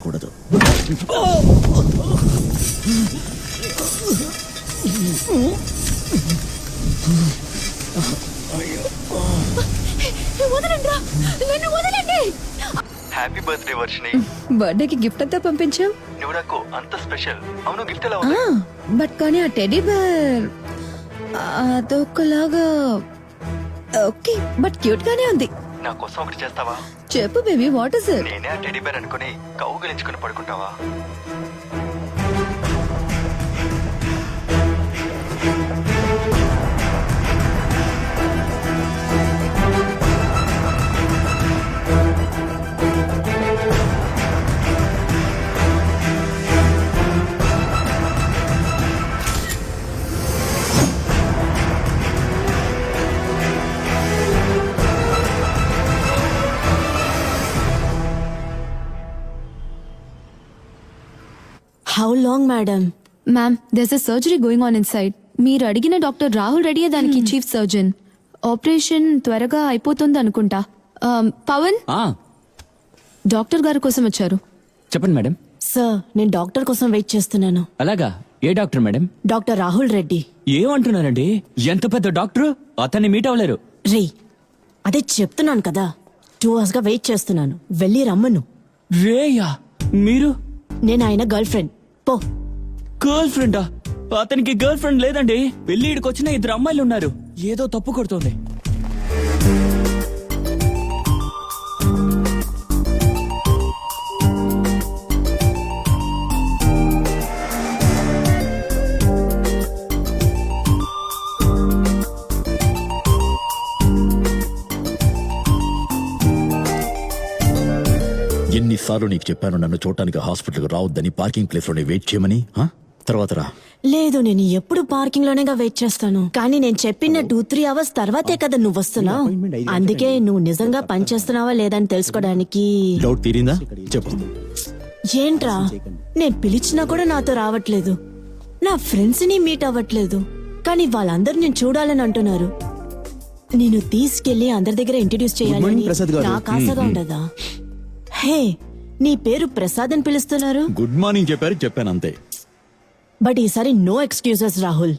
కూడదు happy birthday Varshini బర్త్డేకి gift అంతా పంపించావు? నువ్వు నాకు అంత స్పెషల్ అవును గిఫ్ట్ ఎలా ఉంది బట్ కానీ ఆ టెడీ బేర్ అదొకలాగా ఓకే బట్ క్యూట్ గానే ఉంది. నా కోసం ఒకటి చేస్తావా? చెప్పు బేబీ వాట్ ఇస్ ఇట్ నేనే ఆ టెడీ బేర్ అనుకుని కౌగిలించుకుని పడుకుంటావా? How long madam ma'am there's a surgery going on inside మీరు అడిగిన డాక్టర్ రాహుల్ రెడ్డియే దానికి చీఫ్ సర్జన్ ఆపరేషన్ త్వరగా అయిపోతుంది అనుకుంటా. Um, పవన్? ఆ, డాక్టర్ గారి కోసం వచ్చారు. చెప్పండి మేడం సార్ నేను డాక్టర్ కోసం వెయిట్ చేస్తున్నాను. అలాగా? ఏ doctor madam doctor Rahul Reddy. ఏమంటున్నారండి? ఎంత పెద్ద డాక్టర్? అతన్ని మీట్ అవ్వలేరు. రే అదే చెప్తున్నాను కదా. టూ అవర్స్గా వెయిట్ చేస్తున్నాను. వెళ్ళి రమ్మను. రేయా మీరు? నేను ఆయన గర్ల్ ఫ్రెండ్. పో. గర్ల్ ఫ్రెండా అతనికి గర్ల్ ఫ్రెండ్ లేదండి. పెళ్ళిడికి వచ్చిన ఇద్దరు అమ్మాయిలు ఉన్నారు. ఏదో తప్పు కొడుతోంది. ఎన్నిసార్లు నీకు చెప్పాను నన్ను చూడటానికి హాస్పిటల్కి రావద్దని పార్కింగ్ ప్లేస్లోనే వెయిట్ చేయమని? తర్వాత రా. లేదు నేను ఎప్పుడు పార్కింగ్ లోనేగా వెయిట్ చేస్తాను. కానీ నేను చెప్పిన టూ త్రీ అవర్స్ తర్వాతే కదా నువ్వు వస్తున్నావు. అందుకే నువ్వు నిజంగా పని చేస్తున్నావా లేదని తెలుసుకోవడానికి డౌట్ తీరిందా? చెప్పు. ఏంట్రా? నేను పిలిచినా కూడా నాతో రావట్లేదు. నా ఫ్రెండ్స్ని మీట్ అవ్వట్లేదు. కానీ వాళ్ళందరూ నేను చూడాలని అంటున్నారు. నేను తీసుకెళ్ళి అందరి దగ్గర ఇంట్రడ్యూస్ చేయాలని నాకు ఆశగా ఉండదా? హే నీ పేరు ప్రసాద్ అని పిలుస్తున్నారు? గుడ్ మార్నింగ్ చెప్పారు చెప్పాను అంతే. బట్ ఈసారి నో ఎక్స్క్యూజెస్ రాహుల్.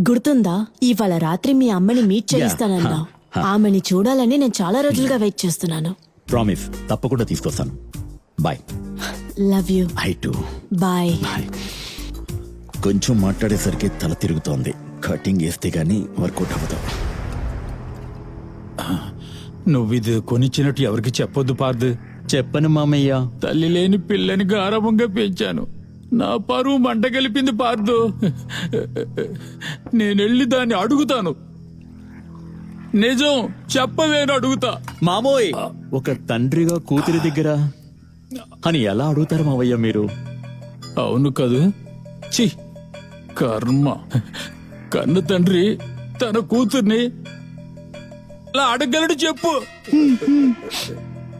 గుర్తుందా? ఇవాళ రాత్రి మీ అమ్మని మీట్ చేయిస్తానన్నా. ఆమెని చూడాలని నేను చాలా రోజులుగా వెయిట్ చేస్తున్నాను. ప్రామిస్ తప్పకుండా తీసుకొస్తాను. Bye love you I too bye కొంచెం మాట్లాడేసరికి తల తిరుగుతోంది. కటింగ్ వేస్తే గానీ వర్కౌట్ అవ్వదు. నువ్విది కొనిచ్చినట్టు ఎవరికి చెప్పొద్దు పార్దు. చెప్పను మామయ్య. తల్లి లేని పిల్లని గారవంగా పెంచాను. నా పరువు మంట కలిపింది పార్దు. నేనెళ్ళి దాన్ని అడుగుతాను. నిజం చెప్పవేను అడుగుతా. మామోయ్! ఒక తండ్రిగా కూతురి దగ్గర అని ఎలా అడుగుతారు మావయ్య మీరు? అవును కదూ. చి కర్మ. కన్ను తండ్రి తన కూతుర్ని అలా అడగలడు చెప్పు.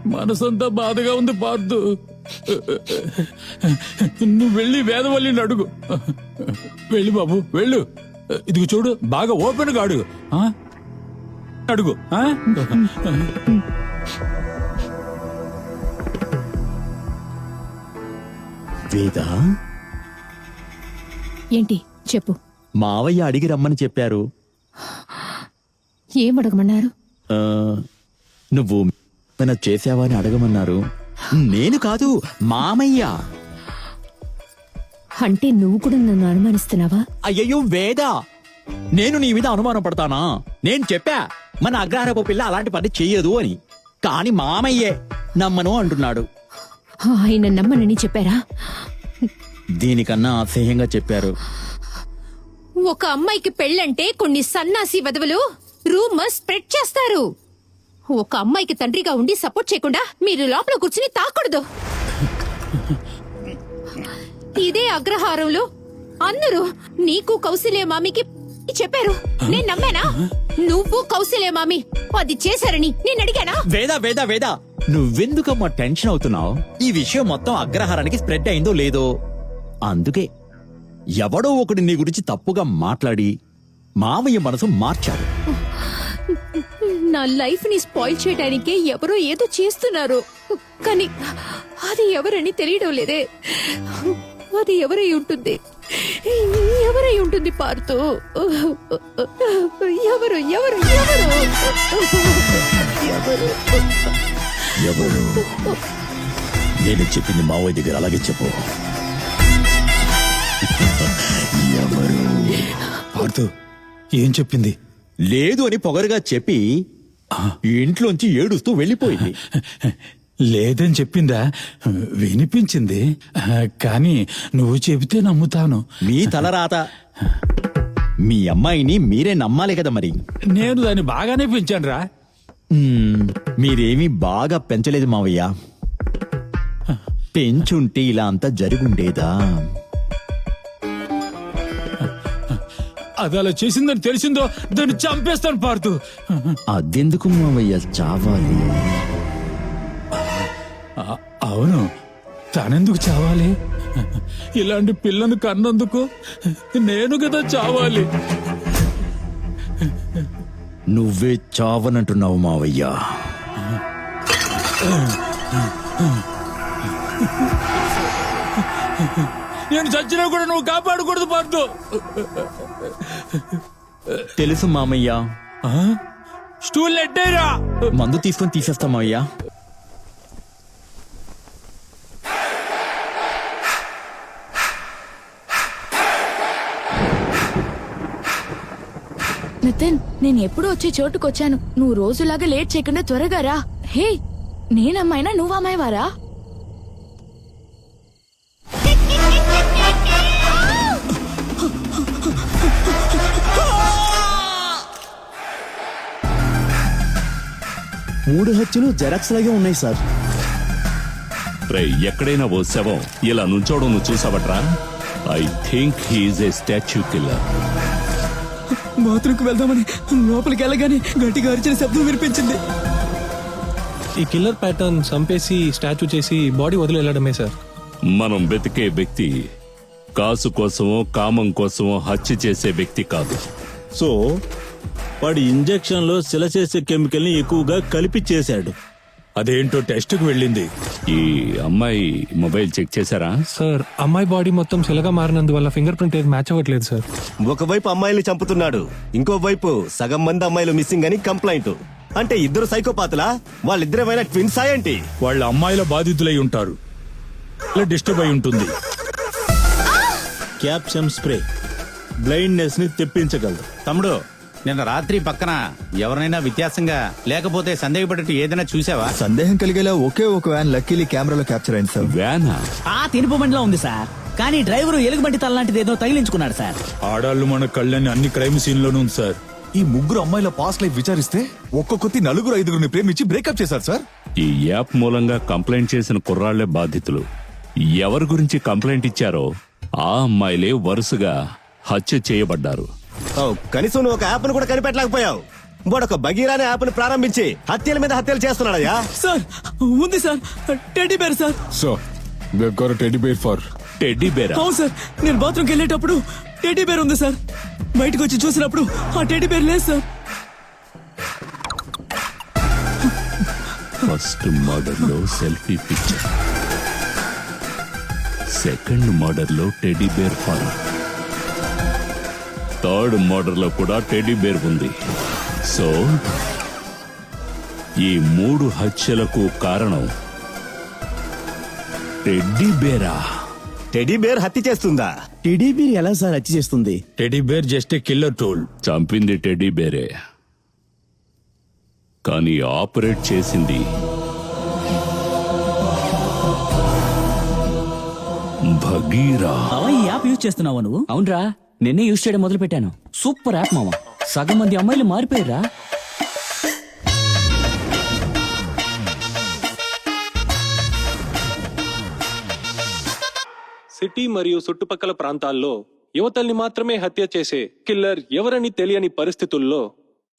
మనసంతా బాధగా ఉంది పార్దు. నువ్వు వెళ్ళి వేదవల్లిని అడుగు. వెళ్ళి బాబు వెళ్ళు. ఇదిగో చూడు బాగా ఓపెన్గా అడుగు. ఆ? అడుగు ఆ? వేదా? ఏంటి చెప్పు. మావయ్య అడిగి రమ్మని చెప్పారు. ఏం అడగమన్నారు? ఆ, నువ్వు ఏమైనా చేసావా అని అడగమన్నారు. నేను కాదు మామయ్య. అంటే నువ్వు కూడా నన్ను అనుమానిస్తున్నావా? అయ్యయ్యో వేద. నేను నీ మీద అనుమానం పడతానా? నేను చెప్పా మన అగ్రహారపు పిల్ల అలాంటి పని చెయ్యదు అని. కాని మామయ్యే నమ్మను అంటున్నాడు. ఆయన నమ్మనని చెప్పారా? దీనికన్నా అసహ్యంగా చెప్పారు. ఒక అమ్మాయికి పెళ్ళంటే కొన్ని సన్నాసి వదవలు రూమర్ స్ప్రెడ్ చేస్తారు. ఒక అమ్మాయికి తండ్రిగా ఉండి సపోర్ట్ చేయకుండా మీరు లోపల కూర్చుని తాకూడదు. ఇదే అగ్రహారంలో అందరూ నీకు కౌశల్య మామికి చెప్పారు. నేను నమ్మానా? నువ్వు కౌశల్య మామి అది చేశారని నేను అడిగానా? వేదా వేదా వేదా. నువ్వెందుకు నువ్వెందుకమ్మా టెన్షన్ అవుతున్నావు? ఈ విషయం మొత్తం అగ్రహారానికి స్ప్రెడ్ అయిందో లేదో? అందుకే ఎవడో ఒకటి నీ గురించి తప్పుగా మాట్లాడి మావయ్య మనసు మార్చాడు. నా లైఫ్ని స్పాయిల్ చేయడానికే ఎవరో ఏదో చేస్తున్నారు. కానీ అది ఎవరని తెలియడం లేదే. అది ఎవరై ఉంటుంది? ఎవరై ఉంటుంది పార్తు? ఎవరు ఎవరు ఎవరు? ఎవరు? ఎవరు? నేను చెప్పింది మావయ్య దగ్గర అలాగే చెప్పు. ఎవరు? పార్థు ఏం చెప్పింది? లేదు అని పొగరుగా చెప్పి ఇంట్లోంచి ఏడుస్తూ వెళ్ళిపోయింది. లేదని చెప్పిందా? వినిపించింది. కానీ నువ్వు చెబితే నమ్ముతాను. మీ తలరాత. మీ అమ్మాయిని మీరే నమ్మాలి కదా మరి. నేను దాన్ని బాగానే పెంచాను రా మీరేమీ బాగా పెంచలేదు మావయ్య. పెంచుంటే ఇలా అంతా జరుగుండేదా? అది అలా చేసిందని తెలిసిందో దాన్ని చంపేస్తాను పార్థు అదెందుకు మావయ్య? చావాలి. అవును. తనెందుకు చావాలి? ఇలాంటి పిల్లను కన్నందుకు నేను కదా చావాలి. నువ్వే చావనంటున్నావు మావయ్య. నేను చచ్చినా కూడా నువ్వు కాపాడకూడదు పార్థు. తెలుసు మామయ్య. ఆ? స్టూల్ నెట్టేరా. మందు తీసుకొని తీసేస్తా మావయ్య నితిన్ నేను ఎప్పుడు వచ్చే చోటుకు వచ్చాను నువ్వు రోజులాగా లేట్ చేయకుండా త్వరగా రా. హే నేనమ్మాయినా నువ్వు మూడు హత్యలు జెరాక్స్ లాగే ఉన్నాయి సార్. రేయ్ ఎక్కడైనా ఓ శవం ఇలా నుంచోవడం నువ్వు చూసావట్రా? I think he's a statue killer బాత్రూమ్కి వెళ్దామని లోపలికి వెళ్ళగానే గట్టిగా అరిచిన శబ్దం వినిపించింది. ఈ కిల్లర్ ప్యాటర్న్ చంపేసి స్టాచ్యూ చేసి బాడీ వదిలి వెళ్ళడమే సార్. మనం వెతికే వ్యక్తి కాసు కోసమో కామం కోసమో హత్య చేసే వ్యక్తి కాదు. సో వాడి ఇంజెక్షన్లో శిల చేసే కెమికల్ని ఎక్కువగా కలిపి చేశాడు. అదేంటో టెస్ట్కు వెళ్ళింది. ఈ అమ్మాయి మొబైల్ చెక్ చేశారా? సార్ అమ్మాయి బాడీ మొత్తం శిలగా మారినందువల్ల ఫింగర్ ప్రింట్ ఏది మ్యాచ్ అవ్వట్లేదు సార్. ఒకవైపు అమ్మాయిల్ని చంపుతున్నాడు ఇంకో వైపు సగం మంది అమ్మాయిలు మిస్సింగ్ అని కంప్లైంట్ అంటే ఇద్దరు సైకోపాతులా వాళ్ళిద్దరేమైనా ట్విన్స్ ఏంటి? వాళ్ళ అమ్మాయిల బాధితులై ఉంటారు. డిస్టర్బ్ అయి ఉంటుంది. Capsicum spray. బ్లైండ్నెస్ని తెప్పించగలదు. తమ్ముడు నిన్న రాత్రి పక్కన ఎవరినైనా వ్యత్యాసంగా లేకపోతే సందేహపడేట్టు ఏదైనా చూసావా? సందేహం కలిగేలా ఒకే ఒక వ్యాన్ లక్కీలీ కెమెరాలో క్యాప్చర్ అయింది సార్. వ్యానా? ఆ తినుపు బండిలో ఉంది సార్. కానీ డ్రైవరు ఎలుగుబంటి తలలాంటిది ఏదో తగిలించుకున్నాడు సార్. ఆడాళ్ళు మన కళ్ళని అన్ని క్రైమ్ సీన్ లోనూ ఉంది సార్. ఈ ముగ్గురు అమ్మాయిల పాస్ట్ లైఫ్ విచారిస్తే ఒక్కొక్కటి నలుగురు ఐదుగురిని ప్రేమించి బ్రేకప్ చేశారు సార్. ఈ యాప్ మూలంగా కంప్లైంట్ చేసిన కుర్రాళ్ళే బాధితులు. ఎవరి గురించి కంప్లైంట్ ఇచ్చారో ఆ అమ్మాయిలే వరుసగా హత్య చేయబడ్డారు. కనీసం నువ్వు ఒక యాప్ను కూడా కనిపెట్టలేకపోయావు. వాడొక బగీరానే యాప్ను ప్రారంభించి హత్యల మీద హత్యలు చేస్తున్నాడయ్యా. సార్ ఉంది sir. Teddy bear sir. So teddy bear for teddy Bera? అవును సార్ నేను బాత్రూమ్కి వెళ్ళేటప్పుడు టెడ్డీ బేర్ ఉంది సార్. బయటకు వచ్చి చూసినప్పుడు ఆ టెడ్డీ బేర్ లేదు సార్. ఫస్ట్ మర్డర్లో సెల్ఫీ పిక్చర్ సెకండ్ మర్డర్లో టెడ్డీ బేర్ ఫార్ థర్డ్ మర్డర్లో కూడా టెడ్డీ బేర్ ఉంది. సో ఈ మూడు హత్యలకు కారణం టెడ్డీ బేరా. టెడీ బేర్ హత్య చేస్తుందా? టీడీపీ ఎలా సార్ హత్య చేస్తుంది? Teddy bear just a killer tool. చంపింది టెడ్డీ బేరే. కానీ ఆపరేట్ చేసింది భగీరా. ఈ యాప్ యూజ్ చేస్తున్నావా నువ్వు? అవునరా. నిన్నే యూజ్ చేయడం మొదలు పెట్టాను సూపర్ యాప్ మామ. సగం మంది అమ్మాయిలు మారిపోయారా? సిటీ మరియు చుట్టుపక్కల ప్రాంతాల్లో యువతల్ని మాత్రమే హత్య చేసే కిల్లర్ ఎవరని తెలియని పరిస్థితుల్లో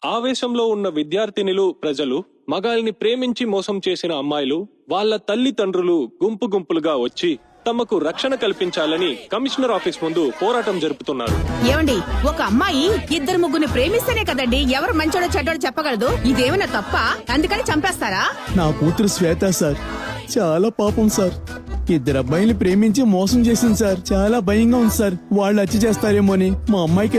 ఆవేశంలో ఉన్న విద్యార్థినులు ప్రజలు మగాల్ని ప్రేమించి మోసం చేసిన అమ్మాయిలు వాళ్ళ తల్లిదండ్రులు గుంపు గుంపులుగా వచ్చి తమకు రక్షణ కల్పించాలని కమిషనర్ ఆఫీస్ ముందు పోరాటం జరుపుతున్నారు. ఏమండి ఒక అమ్మాయి ఇద్దరు ముగ్గురిని ప్రేమిస్తేనే కదండి ఎవరు మంచోడో చెడ్డోడో చెప్పగలదు? ఇదేమైనా తప్ప? అందుకని చంపేస్తారా? నా కూతురు శ్వేత సార్. చాలా పాపం సార్. ఇద్దరు అబ్బాయిని ప్రేమించి మోసం చేసింది సార్. చాలా భయంగా ఉంది సార్. వాళ్ళు హత్య చేస్తారేమో అని మా అమ్మాయికి